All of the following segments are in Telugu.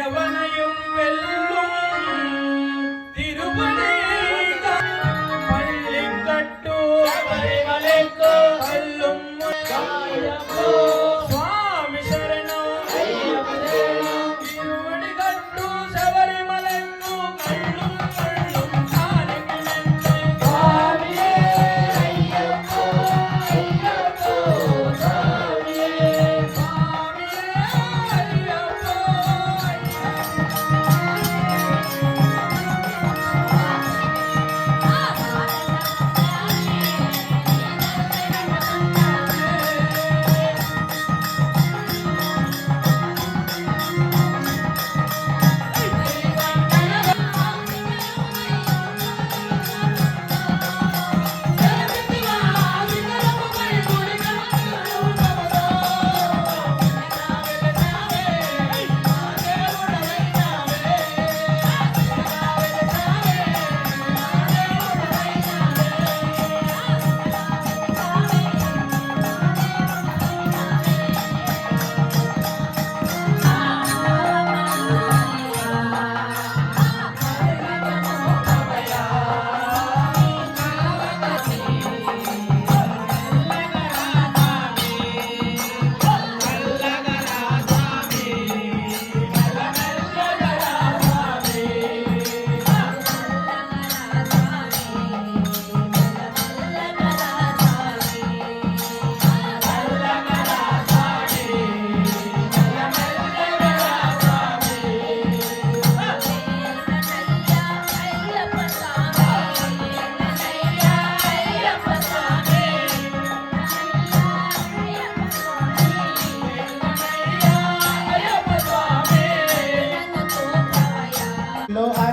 எவனையும் வெல்லும்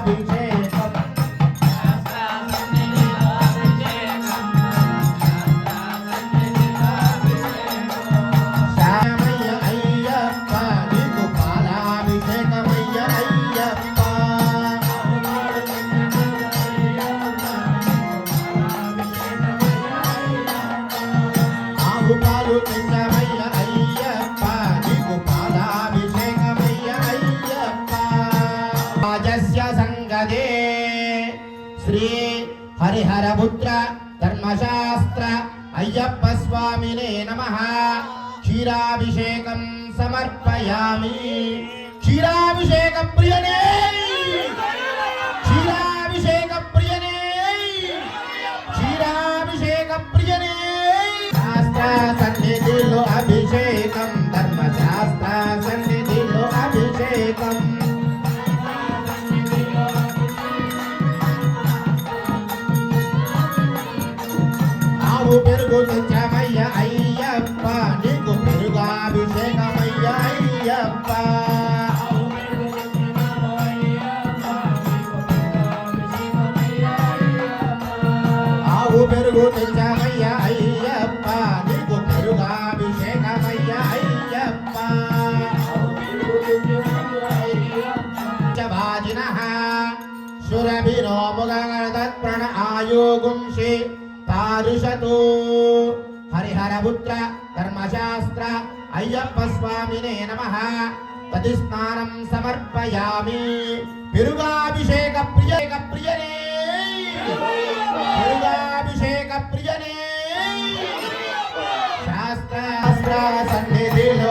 Happy శ్రీ హరిహరపుత్ర ధర్మశాస్త్ర అయ్యప్ప స్వామినే నమ. క్షీరాభిషేకం సమర్పయామి. క్షీరాభిషేక ప్రియనే. క్షీరాభిషేక ప్రియనే. క్షీరాభిషేక ప్రియనే. శాస్త్ర సన్నిధిలో అభిషేకం ధర్మశాస్త్ర సన్నిధిలో అభిషేకం. ఆవు పెరుగు తెచ్చమయ్య అయ్యప్ప నీకు పెరుగాభిషేకమయ్య అయ్యప్ప ఆవు పెరుగు తెచ్చమయ్య అయ్యప్ప నీకు పెరుగాభిషేకమయ్య అయ్యప్ప వాజినః సురభిరో ముగతత్ప్రణ ఆయోగుంషి తారుషతు హరిహరపుత్ర ధర్మశాస్త్ర అయ్యప్ప స్వామినే నమ తది స్నానం సమర్పయామి పెరుగాభిషేక ప్రియ ప్రియనే పెరుగాభిషేక ప్రియనే శాస్త్ర సన్నిధిలో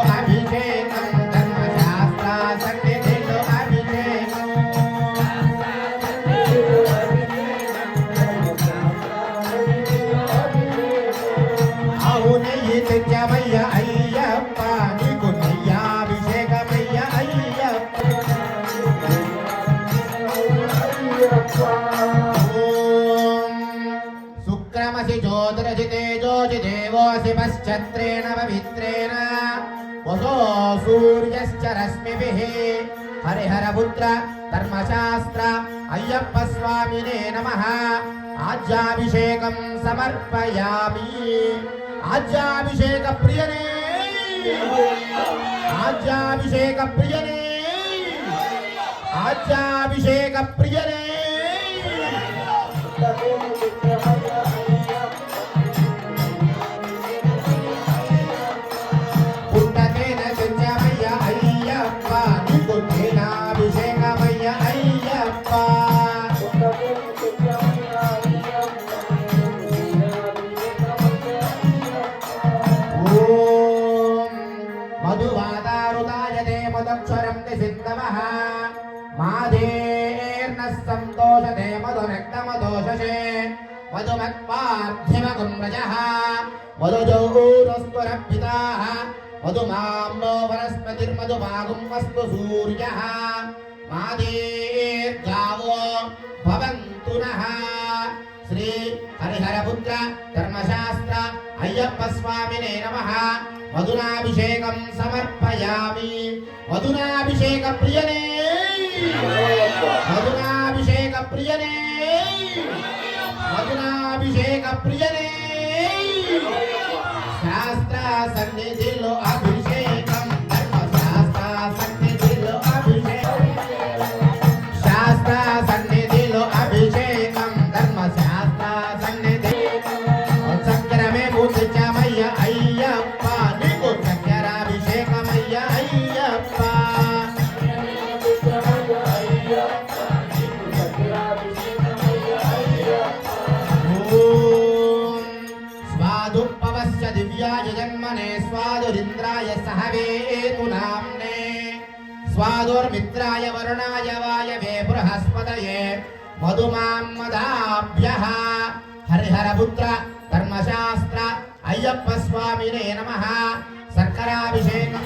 పశ్చత్రేణ పవిత్రేణ. వసో సూర్యశ్చ రశ్మిభిః. హరిహరపుత్ర ధర్మశాస్త్ర అయ్యప్ప స్వామినే నమః. ఆజ్యాభిషేకం సమర్పయామి. ఆజ్యాభిషేక ప్రియనే. ఆజ్యాభిషేక ప్రియనే. ఆజ్యాభిషేక ప్రియనే. मधुमत्पार्थिवगुम्रजः मधुजौरस्त्वरपिताः मधुमाम्नो वनस्पतिर्मधुमागुम्वस्तु सूर्यः माधेर्गावो भवन्तु नः శ్రీ హరిహరపుత్ర ధర్మశాస్త్ర అయ్యప్ప స్వామినే నమ మధునాభిషేకం సమర్పయామి మధునాభిషేక ప్రియనే మధునాభిషేక ప్రియనే మధునాభిషేక ప్రియనే శాస్త్ర సన్నిధిలో ఇంద్రాయ వరుణాయ వాయవే బృహస్పతయే మధుమాం మదాభ్యః హరిహరపుత్ర ధర్మశాస్త్ర అయ్యప్ప స్వామినే నమః సర్కరాభిషేకం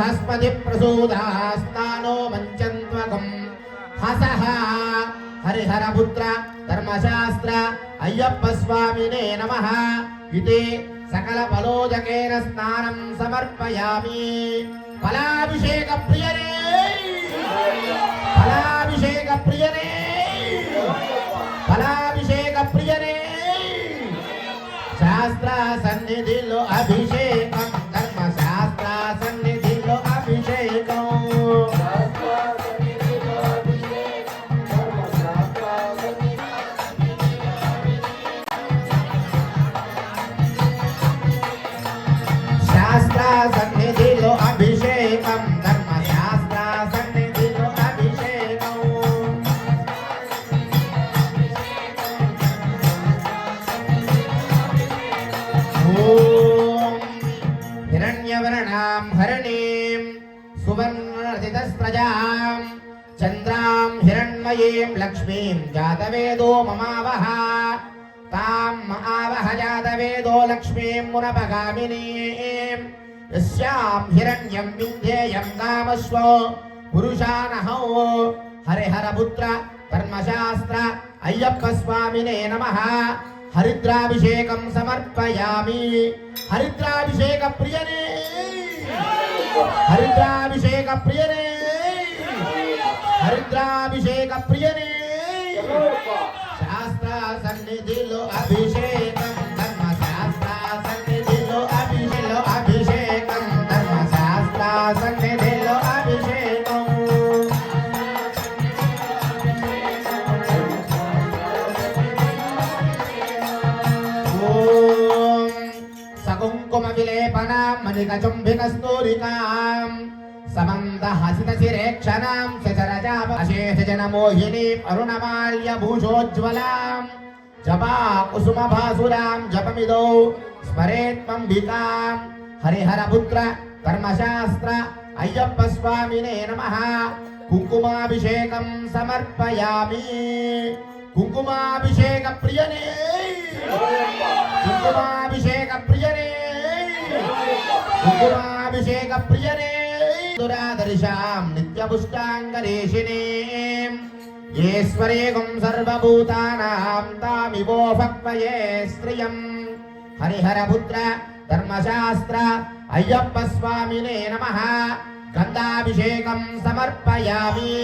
బృహస్పతి ప్రసూదాస్తానో మంచన్వకం హసహ హరిహరపుత్ర ధర్మశాస్త్ర అయ్యప్ప స్వామినే నమ ఇది సకల ఫలోదకేన స్నానం సమర్పయామి ఫలాభిషేక ప్రియనే ఫలాభిషేక ప్రియనే ఫలాభిషేక ప్రియనే శాస్త్ర సన్నిధిలో అభిషేక అభిషేకం ధర్మ సన్నిధిలో అభిషేకం హిరణ్యవర్ణాం హరణీం సువర్ణరజితస్రజాం చంద్రాం హిరణ్మయీం లక్ష్మీం జాతవేదో మమావహ. తాం మహావహ జాతవేదో లక్ష్మీం మునపగామినీం. యస్యాం హిరణ్యం వింధ్యేయం కామస్వో పురుషానహో హరిహరపుత్ర ధర్మశాస్త్ర అయ్యప్ప స్వామినే నమః హరిద్రాభిషేకం సమర్పయామి హరిద్రాభిషేక ప్రియనే హరిద్రాభిషేక ప్రియనే హరిద్రాభిషేక ప్రియనే శాస్త్ర సన్నిధిలో అభిషేక శశరజాపశేష జన మోహినీం అరుణమాల్య భూషోజ్వలాం జపా కుసుమ భాసురాం జపమిదో స్మరేత్మంబికాం హరిహరపుత్ర ధర్మశాస్త్ర అయ్యప్ప స్వామినే నమః కుంకుమాభిషేకం సమర్పయామి కుంకుమాభిషేక ప్రియనే కుంకుమాభిషేక ప్రియనే కుంకుమాభిషేక ప్రియనే दुरादर्शां नित्यपुष्टाङ्गरेशिनीम् येश्वरेगुं सर्वभूतानां तामिवोभक्वये श्रियम् हरिहरपुत्र धर्मशास्त्र अय्यप्पस्वामिने नमः गन्धाभिषेकं समर्पयामि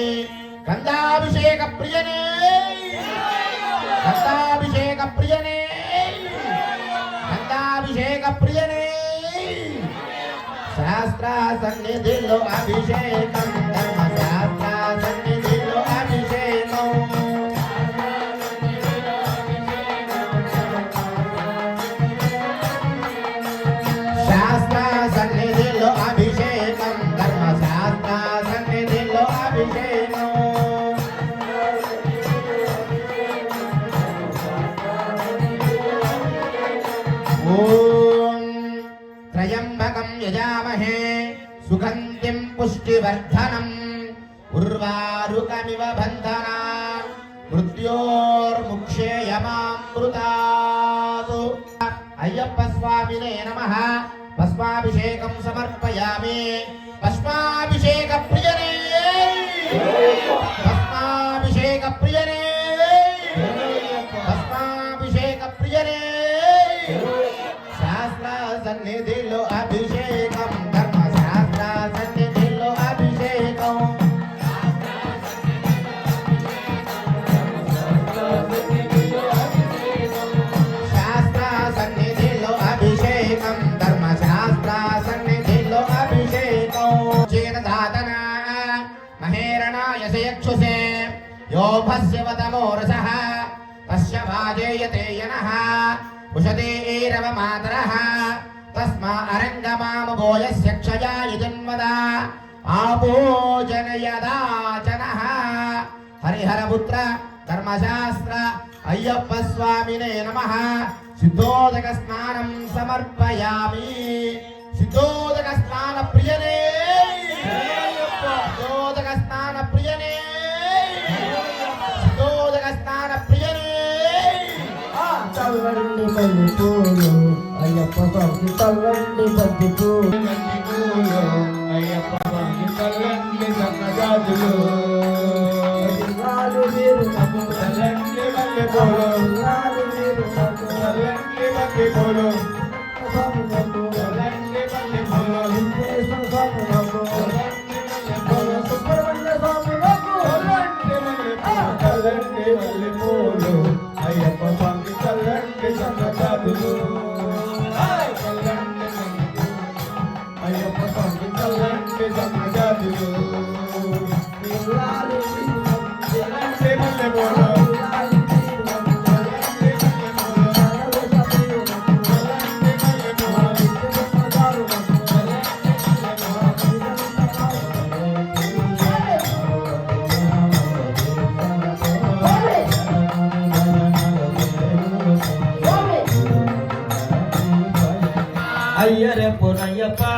गन्धाभिषेकप्रियने गन्धाभिषेकप्रियने సన్నిధిలో అభిషేకం. వినే నమ. భస్మాభిషేకం సమర్పయామి. భస్మాభిషేక ప్రియనే लोभस्यवतमोरसः तस्य वाजेयते यनः उषदेरवमातरः तस्मा अरङ्गमामभोजस्य क्षया यजुन्वदा आभोजनयदाचनः हरिहरपुत्र धर्मशास्त्र अय्यप्पस्वामिने नमः सिद्धोदकस्नानं समर्पयामि सिद्धोदक తండ్రి పూలు అయ్యప్ప భక్తి తల్లండి భక్తి పూలు తండ్రి పూలు అయ్యప్ప భక్తి తల్లండి సన్నజాతులు మీరు తప్పు తల్లండి మళ్ళీ పూలు మీరు తప్పు తల్లండి మళ్ళీ పూలు తప్పు తల్లండి మళ్ళీ పూలు போனையப்பா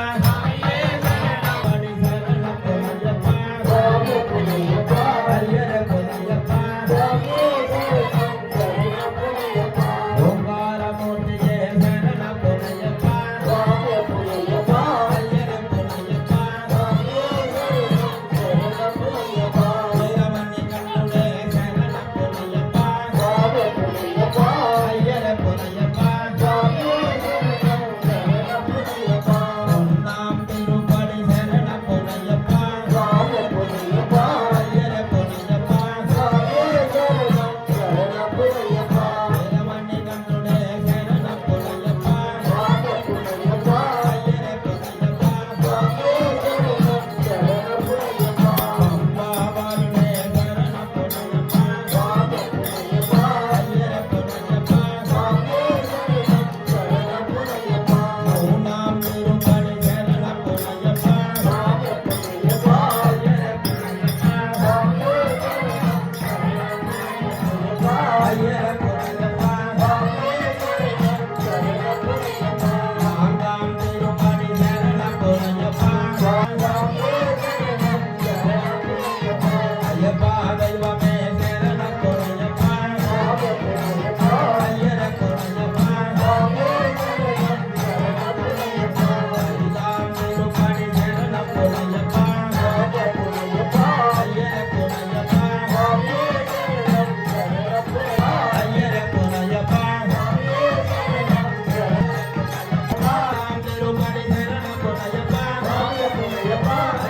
Bye. Você vai.